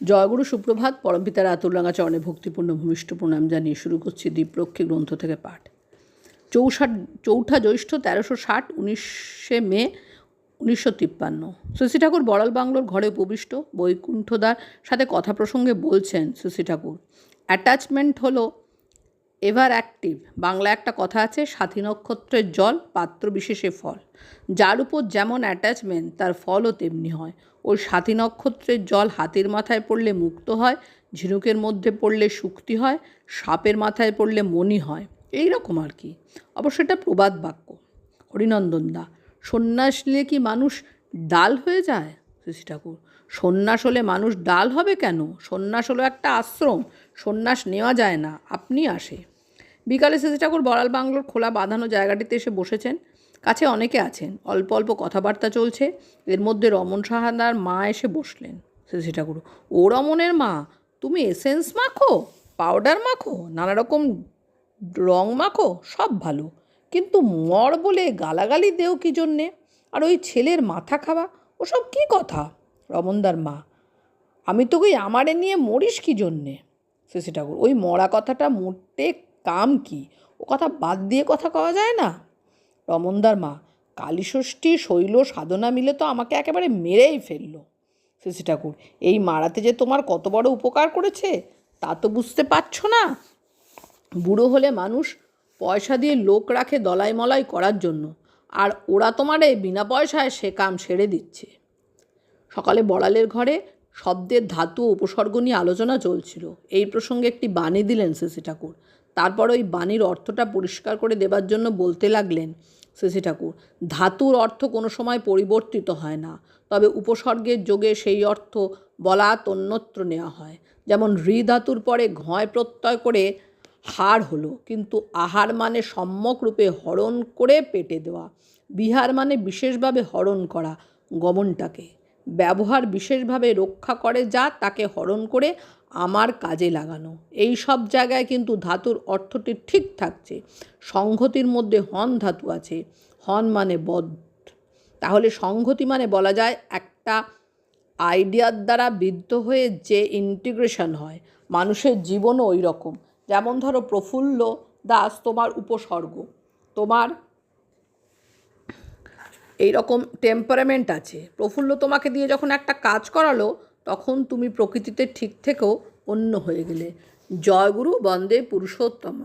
জয়গুরু সুপ্রভাত পরমপিতার আতুলরাঙা চরণে ভক্তিপূর্ণ ভূমিষ্ঠ প্রণাম জানিয়ে শুরু করছি দ্বীপরক্ষী গ্রন্থ থেকে পাঠ। চৌষাট, চৌঠা জ্যৈষ্ঠ তেরোশো ষাট, উনিশে মে, উনিশশো তিপ্পান্ন। শশী ঠাকুর বড়াল বাংলোর ঘরে উপবিষ্ট বৈকুণ্ঠদার সাথে কথা প্রসঙ্গে বলছেন শশী ঠাকুর, অ্যাটাচমেন্ট হলো এভার অ্যাক্টিভ। বাংলা একটা কথা আছে সাথী নক্ষত্রের জল পাত্র বিশেষে ফল। যার উপর যেমন অ্যাটাচমেন্ট তার ফলও তেমনি হয়। ওই সাথী নক্ষত্রের জল হাতির মাথায় পড়লে মুক্ত হয়, ঝিনুকের মধ্যে পড়লে শুক্তি হয়, সাপের মাথায় পড়লে মনি হয়। এই রকম আর কি। অবশ্য এটা প্রবাদ বাক্য। হরিনন্দন দা, সন্ন্যাস নিলে কি মানুষ ডাল হয়ে যায়? শশী ঠাকুর, সন্ন্যাস হলে মানুষ ডাল হবে কেন? সন্ন্যাস হলো একটা আশ্রম, সন্ন্যাস নেওয়া যায় না। আপনি আসে। বিকালে শশী ঠাকুর বড়াল বাংলোর খোলা বাঁধানো জায়গাটিতে এসে বসেছেন। কাছে অনেকে আছেন। অল্প অল্প কথাবার্তা চলছে। এর মধ্যে রমন সাহাদার মা এসে বসলেন। শশী ঠাকুর, ও রমনের মা, তুমি এসেন্স মাখো, পাউডার মাখো নানা রকম রং মাখো, সব ভালো। কিন্তু মর বলে গালাগালি দেও কি জন্যে? আর ওই ছেলের মাথা খাওয়া, ওসব কী কথা? রমনদার মা, আমি তোকে আমারে নিয়ে মরিস কি জন্যে? শশী ঠাকুর, ওই মরা কথাটা মোটে কাম কি? ও কথা বাদ দিয়ে কথা কওয়া যায় না? রমনদার মা, কালীষষ্ঠী শৈল সাধনা মিলে তো আমাকে একেবারে মেরেই ফেলল। শশী ঠাকুর, এই মারাতে যে তোমার কত বড় উপকার করেছে, তা তো বুঝতে পারছ না? বুড়ো হলে মানুষ পয়সা দিয়ে লোক রাখে দলাই মলাই করার জন্য, আর ওরা তোমারে বিনা পয়সায় সে কাম সেরে দিচ্ছে। সকালে বড়ালের ঘরে শব্দের ধাতু উপসর্গ নিয়ে আলোচনা চলছিল। এই প্রসঙ্গে একটি বাণী দিলেন শশী ঠাকুর। তারপর ওই বাণীর অর্থটা পরিষ্কার করে দেবার জন্য বলতে লাগলেন, শশী ঠাকুর, ধাতুর অর্থ কোনো সময় পরিবর্তিত হয় না। তবে উপসর্গের যোগে সেই অর্থ বলা তন্যত্র নেওয়া হয়। যেমন ঋ ধাতুর পরে ঘয় প্রত্যয় করে হার হলো, কিন্তু আহার মানে সম্যক রূপে হরণ করে পেটে দেওয়া। বিহার মানে বিশেষভাবে হরণ করা গমনটাকে। ব্যবহার বিশেষভাবে রক্ষা করে যা তাকে হরণ করে আমার কাজে লাগানো। এই সব জায়গায় কিন্তু ধাতুর অর্থটি ঠিক থাকছে। সংহতির মধ্যে হন ধাতু আছে। হন মানে বধ। তাহলে সংহতি মানে বলা যায় একটা আইডিয়ার দ্বারা বিদ্ধ হয়ে যে ইন্টিগ্রেশন হয়, মানুষের জীবনও ওই রকম যেমন ধরো প্রফুল্ল দাস তোমার উপসর্গ। তোমার এই রকম টেম্পারামেন্ট আছে। প্রফুল্ল তোমাকে দিয়ে যখন একটা কাজ করালো, তখন তুমি প্রকৃতিতে ঠিক থেকেও অন্য হয়ে গেলে। জয়গুরু বন্দে পুরুষোত্তম